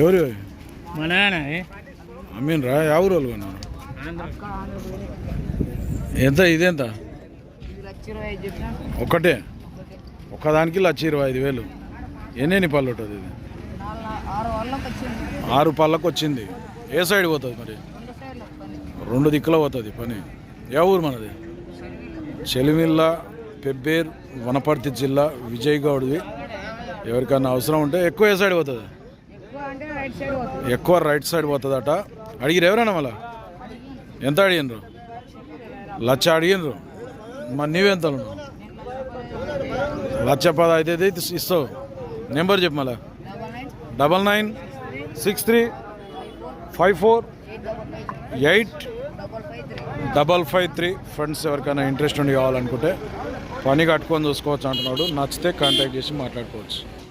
ఎవరు? మా నాన్న అమ్మీన్ రా ఎవరు వాళ్ళు ఎంత ఇదెంత? ఒక్కటే ఒక్కదానికి లక్ష ఇరవై ఐదు వేలు. ఎన్ని పళ్ళు ఉంటుంది ఇది? ఆరు పళ్ళకు వచ్చింది. ఏ సైడ్ పోతుంది మరి? రెండు దిక్కుల పోతుంది పని. ఏ ఊరు మనది? చెలిమిల్ల పెబ్బేర్ వనపర్తి జిల్లా విజయ్ గౌడ్ది ఎవరికన్నా అవసరం ఉంటే ఎక్కువ ఏ సైడ్ పోతుంది? ఎక్కువ రైట్ సైడ్ పోతుందట. అడిగిరు ఎవరైనా మళ్ళా? ఎంత అడిగినరు లచ్చ అడిగినరు మరి నీవెంత లచ్చ పద అయితే ఇస్తావు. నెంబర్ చెప్పు మళ్ళా. Double nine six three five four eight double five three friends ఎవరికైనా ఇంట్రెస్ట్ ఉండి కావాలనుకుంటే పని కట్టుకొని చూసుకోవచ్చు అంటున్నాడు. నచ్చితే కాంటాక్ట్ చేసి మాట్లాడుకోవచ్చు.